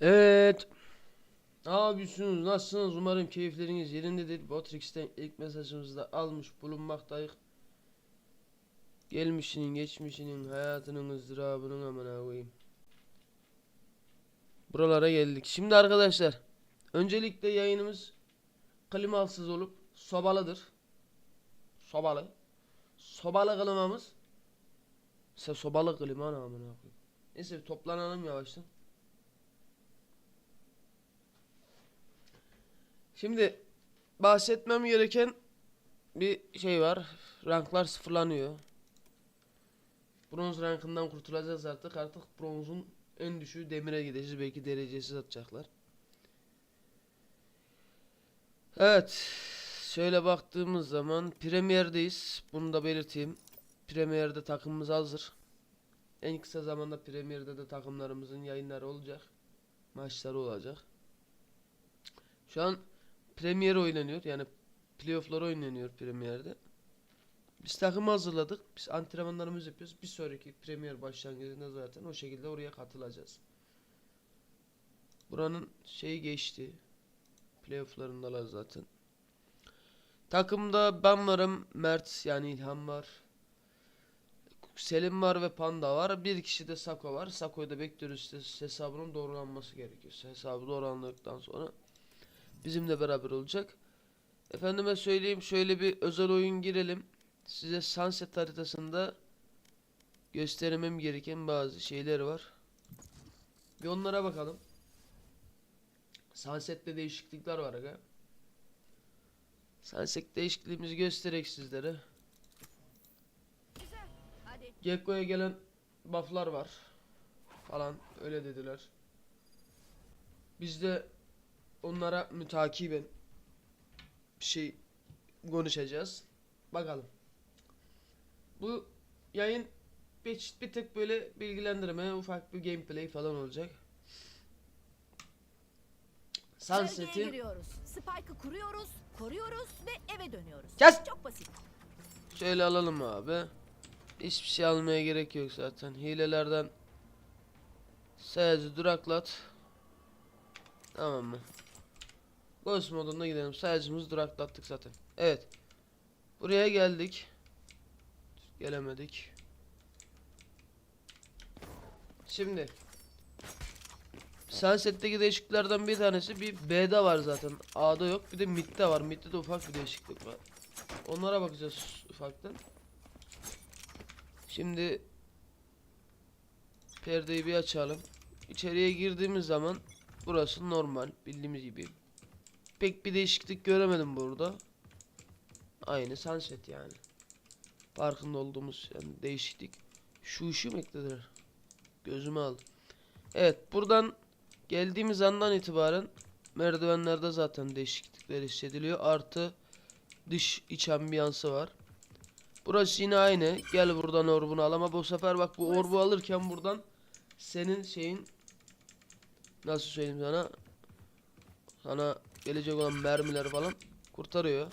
Evet. Ne yapıyorsunuz? Nasılsınız? Umarım keyifleriniz yerindedir. Botrix'ten ilk mesajımızı da almış bulunmaktayız. Gelmişinin, geçmişinin, hayatının ızdırabının amına koyayım. Buralara geldik. Şimdi arkadaşlar, öncelikle yayınımız klimasız olup sobalıdır. Sobalı. Sobalı klimamız. Mesela sobalı klima ne amına koyayım. Neyse toplanalım yavaştan. Şimdi bahsetmem gereken bir şey var. Ranklar sıfırlanıyor. Bronz rankından kurtulacağız artık. Artık bronzun en düşüğü demire gideceğiz. Belki derecesiz atacaklar. Evet. Şöyle baktığımız zaman Premier'deyiz. Bunu da belirteyim. Premier'de takımımız hazır. En kısa zamanda Premier'de de takımlarımızın yayınları olacak. Maçları olacak. Şu an Premier oynanıyor. Yani playoff'lar oynanıyor Premier'de. Biz takımı hazırladık. Biz antrenmanlarımızı yapıyoruz. Bir sonraki Premier başlangıcında zaten o şekilde oraya katılacağız. Buranın şeyi geçti. Playoff'larındalar zaten. Takımda ben varım. Mert yani İlhan var. Selim var ve Panda var. Bir kişi de Sako var. Sako'yu da bekliyoruz hesabının doğrulanması gerekiyor. Hesabı doğrulandıktan sonra bizimle beraber olacak. Efendime söyleyeyim şöyle bir özel oyun girelim. Size Sunset haritasında göstermem gereken bazı şeyler var. Bir onlara bakalım. Sunset'te değişiklikler var aga. Sunset değişikliğimizi göstererek sizlere. Gekko'ya gelen bufflar var. Falan öyle dediler. Biz de onlara mütakiben bir şey konuşacağız. Bakalım. Bu yayın bir, bir tık böyle bilgilendirme, ufak bir gameplay falan olacak. Sunset'in. Spike'ı kuruyoruz, koruyoruz ve eve dönüyoruz. Kes! Çok basit. Şöyle alalım abi. Hiçbir şey almaya gerek yok zaten. Hilelerden sadece duraklat. Tamam mı? Ghost modunda gidelim. Sayacımızı duraklattık zaten. Evet. Buraya geldik. Gelemedik. Şimdi Sunset'teki değişikliklerden bir tanesi bir B'de var zaten. A'da yok. Bir de mid'de var. Mid'de de ufak bir değişiklik var. Onlara bakacağız ufaktan. Şimdi perdeyi bir açalım. İçeriye girdiğimiz zaman burası normal bildiğimiz gibi. Pek bir değişiklik göremedim burada. Aynı sunset yani. Farkında olduğumuz yani değişiklik. Şu ışığı mı eklediler? Gözüme aldı. Evet buradan geldiğimiz andan itibaren merdivenlerde zaten değişiklikler hissediliyor. Artı dış iç ambiyansı var. Burası yine aynı. Gel buradan orbunu al ama bu sefer bak bu orbu alırken buradan senin şeyin nasıl söyleyeyim sana sana gelecek olan mermileri falan kurtarıyor.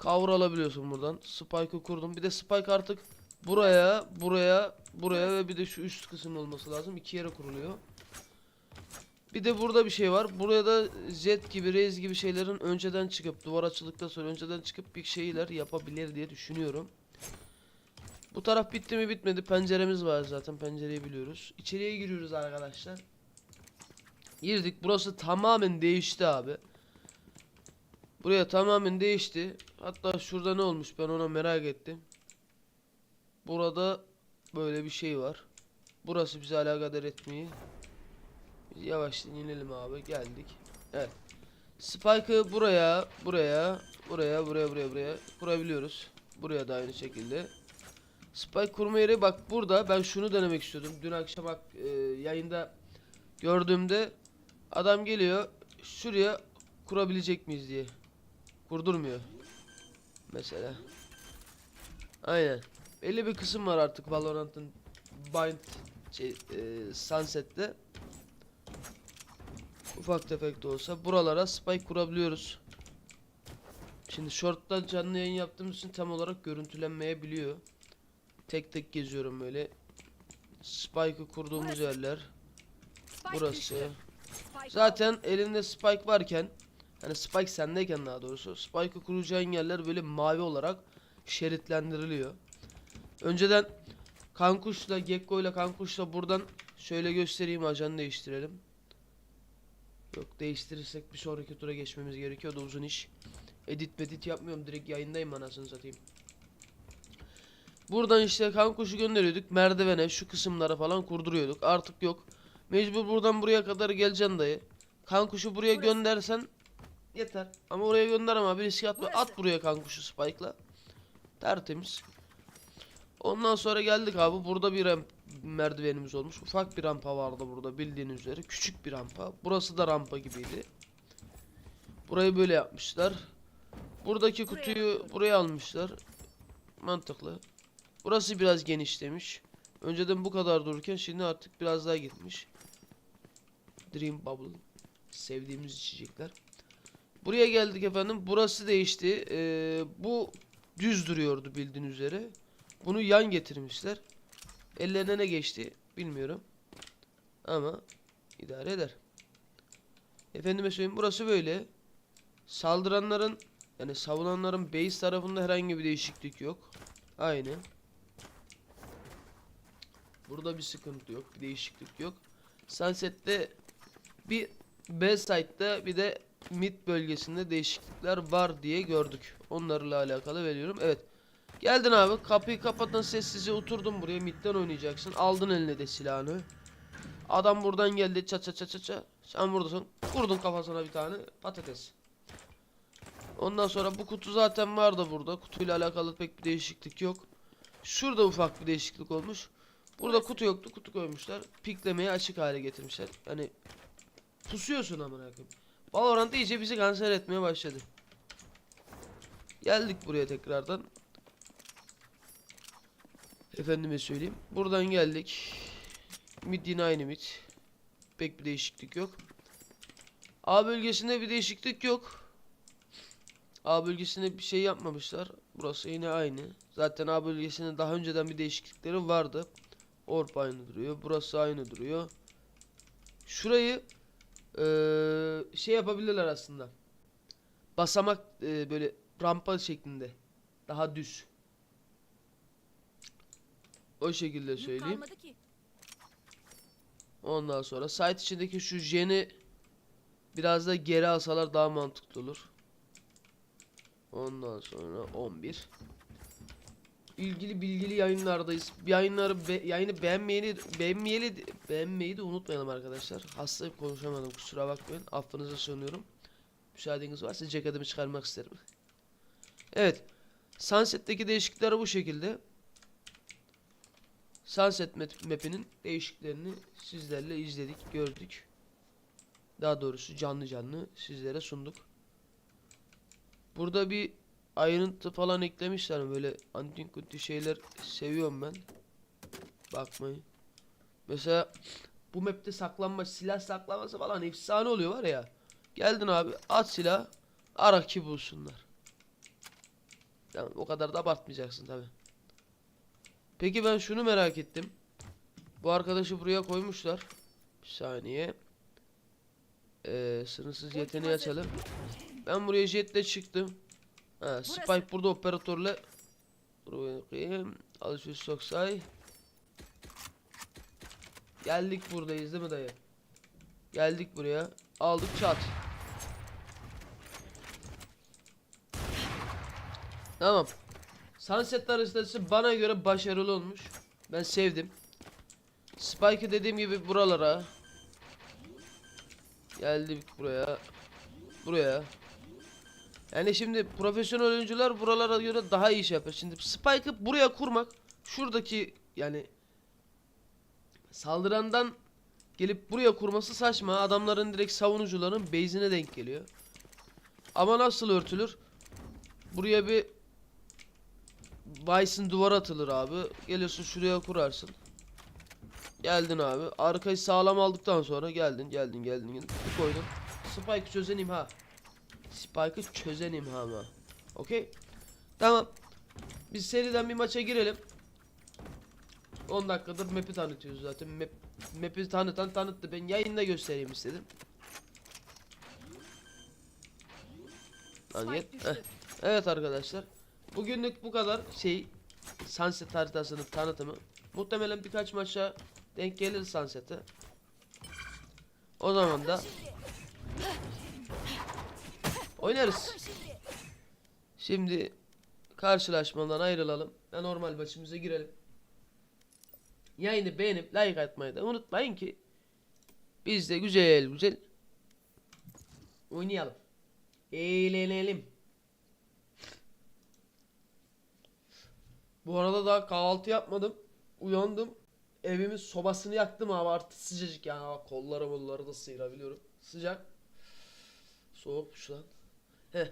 Cover alabiliyorsun buradan. Spike'ı kurdum. Bir de Spike artık buraya, buraya, buraya ve bir de şu üst kısım olması lazım. İki yere kuruluyor. Bir de burada bir şey var. Buraya da Jet gibi, Raze gibi şeylerin önceden çıkıp duvar açıldıktan sonra önceden çıkıp bir şeyler yapabilir diye düşünüyorum. Bu taraf bitti mi bitmedi. Penceremiz var zaten. Pencereyi biliyoruz. İçeriye giriyoruz arkadaşlar. Girdik. Burası tamamen değişti abi. Buraya tamamen değişti. Hatta şurada ne olmuş ben ona merak ettim. Burada böyle bir şey var. Burası bizi alakadar etmiyor. Biz yavaştan inelim abi. Geldik. Evet. Spike'ı buraya, buraya, buraya, buraya, buraya, buraya kurabiliyoruz. Buraya da aynı şekilde. Spike kurma yeri bak burada. Ben şunu denemek istiyordum. Dün akşam bak e, yayında gördüğümde adam geliyor. Şuraya kurabilecek miyiz diye. Kurdurmuyor. Mesela. Aynen. Belli bir kısım var artık Valorant'ın Bind şey, e, Sunset'te. Ufak tefek de olsa buralara spike kurabiliyoruz. Şimdi short'ta canlı yayın yaptığımız için tam olarak görüntülenmeyebiliyor. Tek tek geziyorum böyle. Spike'ı kurduğumuz Burası. yerler. Burası. Zaten elinde Spike varken hani Spike sendeyken daha doğrusu Spike'ı kuracağın yerler böyle mavi olarak şeritlendiriliyor. Önceden Kankuş'la Gekko'yla Kankuş'la buradan şöyle göstereyim ajanı değiştirelim. Yok değiştirirsek bir sonraki tura geçmemiz gerekiyor da uzun iş. Edit medit yapmıyorum direkt yayındayım anasını satayım. Buradan işte Kankuş'u gönderiyorduk merdivene şu kısımlara falan kurduruyorduk artık yok. Mecbur buradan buraya kadar geleceksin dayı. Kankuşu buraya Burası. göndersen yeter. Ama oraya gönderme abi risk atma. Burası. At buraya kankuşu spike'la. Tertemiz. Ondan sonra geldik abi. Burada bir ramp merdivenimiz olmuş. Ufak bir rampa vardı burada bildiğiniz üzere. Küçük bir rampa. Burası da rampa gibiydi. Burayı böyle yapmışlar. Buradaki kutuyu buraya almışlar. Mantıklı. Burası biraz genişlemiş. Önceden bu kadar dururken şimdi artık biraz daha gitmiş. Dream Bubble. Sevdiğimiz içecekler. Buraya geldik efendim. Burası değişti. Ee, bu düz duruyordu bildiğin üzere. Bunu yan getirmişler. Ellerine ne geçti bilmiyorum. Ama idare eder. Efendime söyleyeyim burası böyle. Saldıranların yani savunanların base tarafında herhangi bir değişiklik yok. Aynı. Burada bir sıkıntı yok. Bir değişiklik yok. Sunset'te bir B site'da bir de mid bölgesinde değişiklikler var diye gördük. Onlarla alakalı veriyorum. Evet. Geldin abi. Kapıyı kapatın sessizce oturdun buraya. Midden oynayacaksın. Aldın eline de silahını. Adam buradan geldi. Ça ça ça ça ça. Sen buradasın. Vurdun kafasına bir tane patates. Ondan sonra bu kutu zaten vardı burada. Kutuyla alakalı pek bir değişiklik yok. Şurada ufak bir değişiklik olmuş. Burada kutu yoktu. Kutu koymuşlar. Piklemeyi açık hale getirmişler. Yani pusuyorsun amına koyayım. Valorant iyice bizi kanser etmeye başladı. Geldik buraya tekrardan. Efendime söyleyeyim. Buradan geldik. Mid yine aynı mid. Pek bir değişiklik yok. A bölgesinde bir değişiklik yok. A bölgesinde bir şey yapmamışlar. Burası yine aynı. Zaten A bölgesinde daha önceden bir değişiklikleri vardı. Orp aynı duruyor. Burası aynı duruyor. Şurayı eee, şey yapabilirler aslında. Basamak eee, böyle rampa şeklinde. Daha düz. O şekilde Yük söyleyeyim. kalmadı ki. Ondan sonra site içindeki şu jeni biraz da geri alsalar daha mantıklı olur. Ondan sonra 11. İlgili bilgili yayınlardayız. Yayınları be- yayını beğenmeyeni beğenmeyeli beğenmeyi de unutmayalım arkadaşlar. Hastayım konuşamadım kusura bakmayın. Affınıza sığınıyorum. Müsaadeniz varsa ceketimi çıkarmak isterim. Evet. Sunset'teki değişiklikler bu şekilde. Sunset map- map'inin değişiklerini sizlerle izledik, gördük. Daha doğrusu canlı canlı sizlere sunduk. Burada bir ayrıntı falan eklemişler böyle antin kunti şeyler seviyorum ben. Bakmayın. Mesela bu map'te saklanma, silah saklaması falan efsane oluyor var ya. Geldin abi at silah, ara ki bulsunlar. Tamam o kadar da abartmayacaksın tabi. Peki ben şunu merak ettim. Bu arkadaşı buraya koymuşlar. Bir saniye. Ee, sınırsız yeteneği açalım. Ben buraya jetle çıktım. Ha, Spike burada operatörle. Buraya koyayım. Alışveriş soksay. Geldik buradayız değil mi dayı? Geldik buraya. Aldık çat. Tamam. Sunset haritası bana göre başarılı olmuş. Ben sevdim. Spike'ı dediğim gibi buralara. Geldik buraya. Buraya. Yani şimdi profesyonel oyuncular buralara göre daha iyi şey yapıyor. Şimdi Spike'ı buraya kurmak şuradaki yani saldırandan gelip buraya kurması saçma. Adamların direkt savunucuların base'ine denk geliyor. Ama nasıl örtülür? Buraya bir Vice'ın duvar atılır abi. Gelirsin şuraya kurarsın. Geldin abi. Arkayı sağlam aldıktan sonra geldin geldin geldin. geldin. Koydun. Spike'ı çözen imha. Spike'ı çözen imha ama. Okey. Tamam. Biz seriden bir maça girelim. 10 dakikadır map'i tanıtıyoruz zaten. Map, map'i tanıtan tanıttı. Ben yayında göstereyim istedim. Heh. Evet arkadaşlar. Bugünlük bu kadar şey Sunset haritasının tanıtımı. Muhtemelen birkaç maça denk gelir Sunset'e. O zaman da oynarız. Şimdi. Karşılaşmadan ayrılalım ve normal maçımıza girelim. Yayını beğenip like atmayı da unutmayın ki biz de güzel güzel oynayalım. Eğlenelim. Bu arada daha kahvaltı yapmadım. Uyandım. Evimin sobasını yaktım abi artık sıcacık yani Aa, kolları molları da sıyırabiliyorum. Sıcak. Soğukmuş lan. Heh.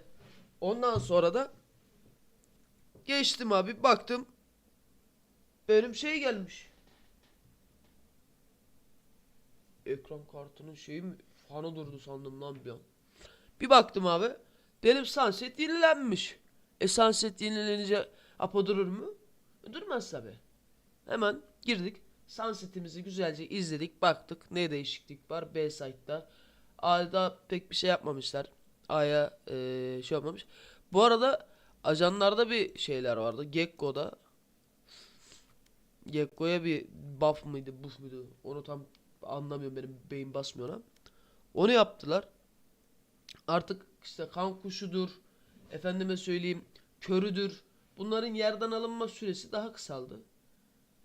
Ondan sonra da geçtim abi baktım. Benim şey gelmiş. Ekran kartının şeyi mi? Fanı durdu sandım lan bir an. Bir baktım abi. Benim sunset yenilenmiş. E sunset yenilenince apo durur mu? E, Durmaz tabi. Hemen girdik. Sunset'imizi güzelce izledik. Baktık ne değişiklik var B site'da. A'da pek bir şey yapmamışlar. A'ya eee, şey yapmamış. Bu arada ajanlarda bir şeyler vardı. Gekko'da. Gekko'ya bir buff mıydı, buff muydu? Onu tam anlamıyorum benim beyin basmıyor ona. Onu yaptılar. Artık işte kan kuşudur. Efendime söyleyeyim körüdür. Bunların yerden alınma süresi daha kısaldı.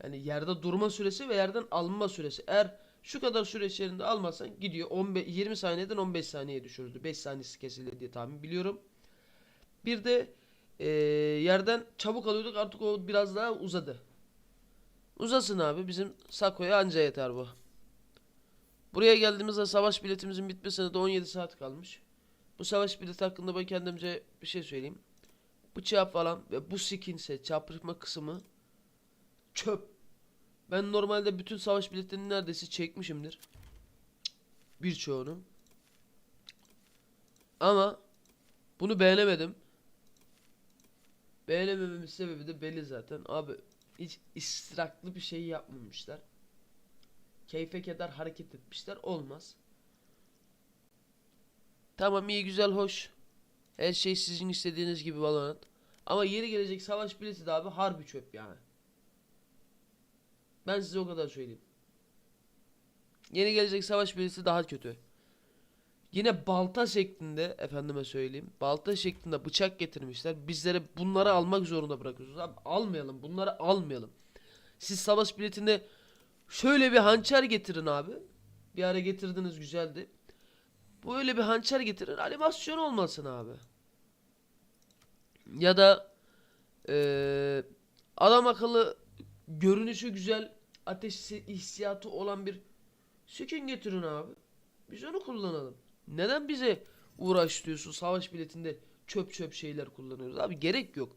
Yani yerde durma süresi ve yerden alınma süresi. Eğer şu kadar süre içerisinde almazsan gidiyor 15 20 saniyeden 15 saniyeye düşürüldü. 5 saniyesi kesildi diye tahmin biliyorum. Bir de eee, yerden çabuk alıyorduk artık o biraz daha uzadı. Uzasın abi bizim Sako'ya anca yeter bu. Buraya geldiğimizde savaş biletimizin bitmesine de 17 saat kalmış. Bu savaş bileti hakkında ben kendimce bir şey söyleyeyim. Bıçağı falan ve bu skin set çarpışma kısmı çöp. Ben normalde bütün savaş biletlerini neredeyse çekmişimdir. Birçoğunu. Ama bunu beğenemedim. Beğenemememin sebebi de belli zaten. Abi hiç istiraklı bir şey yapmamışlar. Keyfe keder hareket etmişler. Olmaz. Tamam iyi güzel hoş. Her şey sizin istediğiniz gibi Valorant. Ama yeri gelecek savaş bileti de abi harbi çöp yani. Ben size o kadar söyleyeyim. Yeni gelecek savaş bileti daha kötü. Yine balta şeklinde efendime söyleyeyim. Balta şeklinde bıçak getirmişler. Bizlere bunları almak zorunda bırakıyorsunuz. Abi almayalım. Bunları almayalım. Siz savaş biletinde şöyle bir hançer getirin abi. Bir ara getirdiniz güzeldi. Böyle bir hançer getirin. Animasyon olmasın abi. Ya da eee, adam akıllı görünüşü güzel ateş hissiyatı olan bir skin getirin abi. Biz onu kullanalım. Neden bize uğraştırıyorsun savaş biletinde çöp çöp şeyler kullanıyoruz abi gerek yok.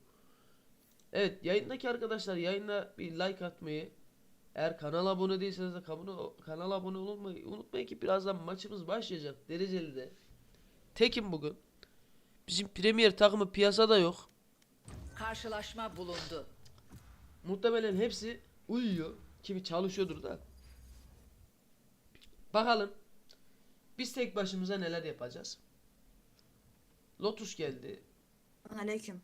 Evet yayındaki arkadaşlar yayına bir like atmayı eğer kanala abone değilseniz de kanala, kanala abone olmayı unutmayın ki birazdan maçımız başlayacak dereceli de. Tekim bugün. Bizim Premier takımı piyasada yok. Karşılaşma bulundu. Muhtemelen hepsi uyuyor. Kimi çalışıyordur da. Bakalım. Biz tek başımıza neler yapacağız? Lotus geldi. Aleyküm.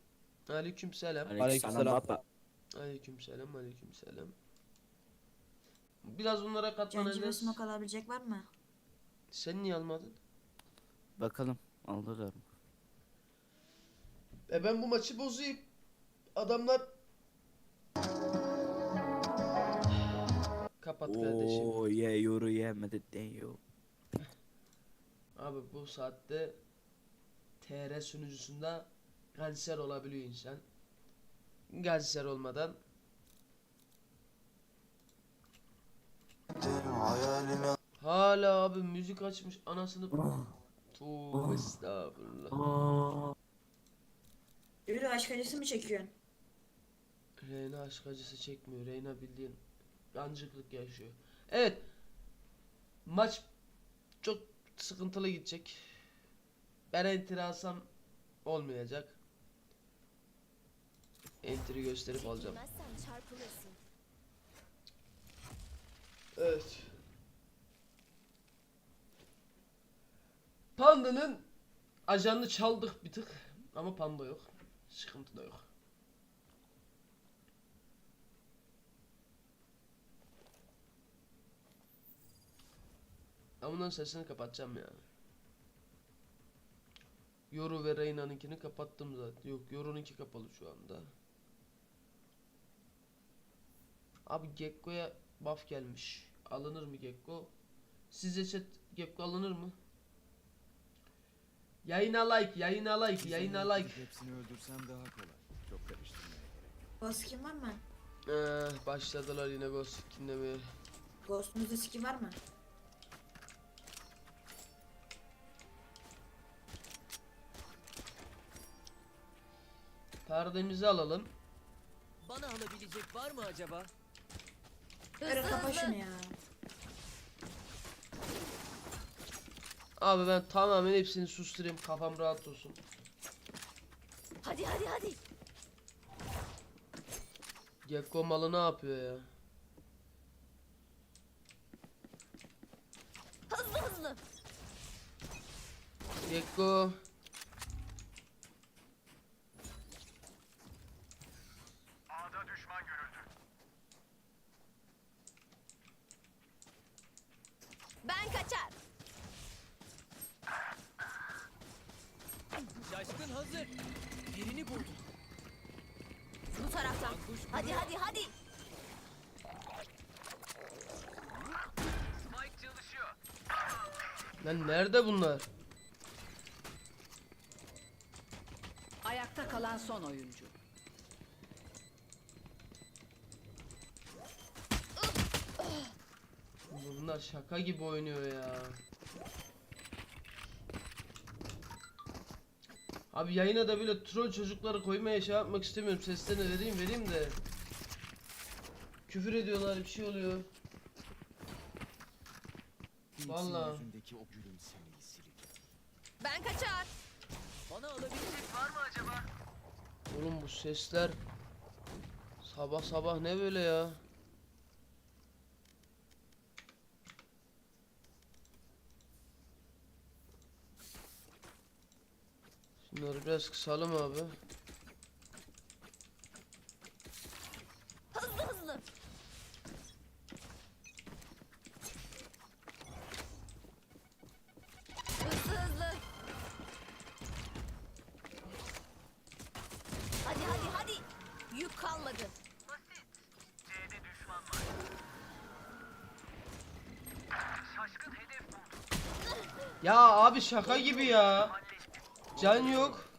Aleyküm selam. Aleykümselam baba. Aleyküm selam. Aleyküm selam. Biraz ve katlanacağız. smoke alabilecek var mı? Sen niye almadın? Bakalım alırlar mı? E ben bu maçı bozayım. Adamlar Kapat kardeşim. Oo ye yoru yemedi deyo. Abi bu saatte TR sunucusunda kanser olabiliyor insan. Kanser olmadan hala abi müzik açmış anasını Tövbe estağfurullah. Yürü aşk acısı mı çekiyorsun? Reyna aşk acısı çekmiyor. Reyna bildiğin yancıklık yaşıyor. Evet. Maç çok sıkıntılı gidecek. Ben entirazam olmayacak. Enter'i gösterip alacağım. Evet. Panda'nın ajanını çaldık bir tık ama panda yok. Sıkıntı da yok. Ama bunun sesini kapatacağım ya. Yoru ve Reyna'nınkini kapattım zaten. Yok Yoru'nunki kapalı şu anda. Abi Gekko'ya buff gelmiş. Alınır mı Gekko? Sizce chat Gekko alınır mı? Yayına like, yayına like, yayına like. Hepsini öldürsem daha kolay. Çok karıştırmaya gerek yok. Ghost skin var mı? Eh, başladılar yine Ghost dinlemeye. Ghost'unuzda skin var mı? Perdemizi alalım. Bana alabilecek var mı acaba? Öyle Hızlı kapa şunu ya. Abi ben tamamen hepsini susturayım kafam rahat olsun. Hadi hadi hadi. Gekko malı ne yapıyor ya? Hızlı hızlı. Gekko. Ben kaçar. Şaşkın hazır. Birini buldum. Bu taraftan. Kuş Hadi hadi. Lan nerede bunlar? Ayakta kalan son oyuncu. Bunlar şaka gibi oynuyor ya. Abi yayına da böyle troll çocukları koymaya şey yapmak istemiyorum. Seslerini vereyim vereyim de. Küfür ediyorlar bir şey oluyor. Vallahi. yüzündeki o gülümsemeyi sileceğim. Ben kaçar. Bana alabilecek var mı acaba? Oğlum bu sesler sabah sabah ne böyle ya? Şunları biraz kısalım abi. Abi şaka gibi ya. Can yok.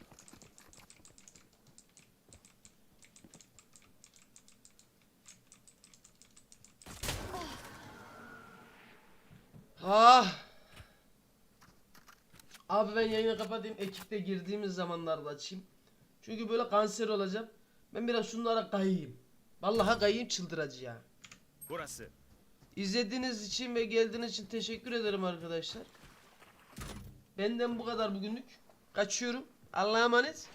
Ah. Abi ben yayını kapatayım. Ekipte girdiğimiz zamanlarda açayım. Çünkü böyle kanser olacağım. Ben biraz şunlara kayayım. Vallahi kayayım çıldıracağım. Burası. İzlediğiniz için ve geldiğiniz için teşekkür ederim arkadaşlar. Benden bu kadar bugünlük. Kaçıyorum. Allah'a emanet.